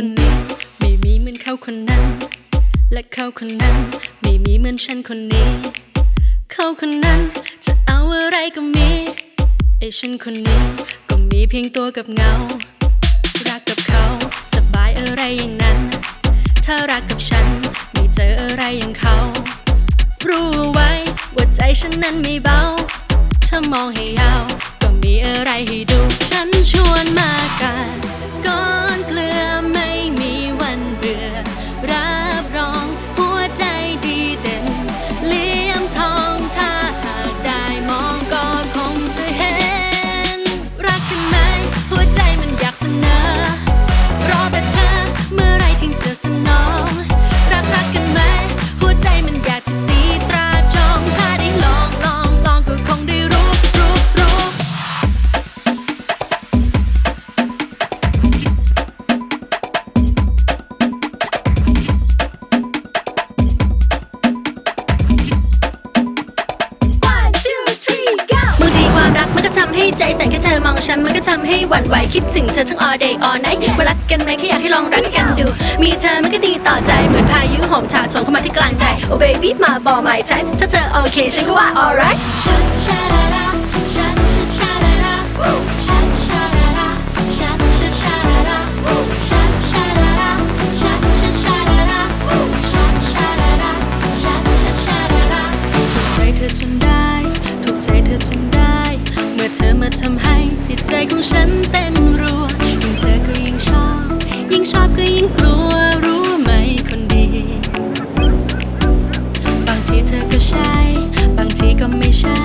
คนนี้ ไม่มีเหมือนเขาคนนั้น และเขาคนนั้น ไม่มีเหมือนฉันคนนี้ เขาคนนั้นจะเอาอะไรก็มีไอ้ฉันคนนี้ก็มีเพียงตัวกับเงา รักกับเขาสบายอะไรอย่างนั้น ถ้ารักกับฉันไม่เจออะไรอย่างเขา รู้ไว้ว่าใจฉันนั้นไม่เบา ถ้ามองให้ยาว ให้ใจสั่นแค่เธอมองฉันมันก็ทำให้หวั่นไหวคิดถึงเธอทั้ง all day all night มารักกันไหมแค่อยากให้ลองรักกันดู มีเธอมันก็ดีต่อใจเหมือนพายุโหมชาโถมเข้ามาที่กลางใจ oh baby มาบอก my type ถ้าเธอโอเคฉันก็ว่า alright ของฉันเต้นรัวยิ่งเจอก็ยิ่งชอบ ยิ่งชอบก็ยิ่งกลัวรู้ไหมคนดี บางทีเธอก็ใช่ บางทีก็ไม่ใช่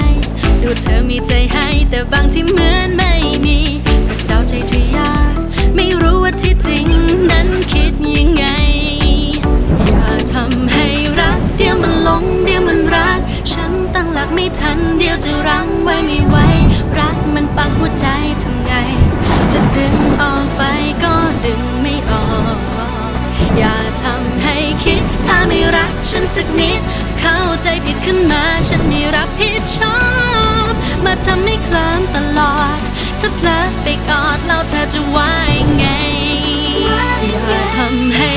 ดูเธอมีใจให้แต่บางที่เหมือนไม่ ไม่ทันเดียวจะรั้งไว้ไม่ไหวรักมันปักหัวใจทำไง จะดึงออกไปก็ดึงไม่ออก อย่าทำให้คิด ถ้าไม่รักฉันสักนิด เข้าใจผิดขึ้นมาฉันไม่รับผิดชอบ มาทำให้เคลิ้มตลอด ถ้าเพลอไปกอดแล้วเธอจะว่ายังไง อย่าทำให้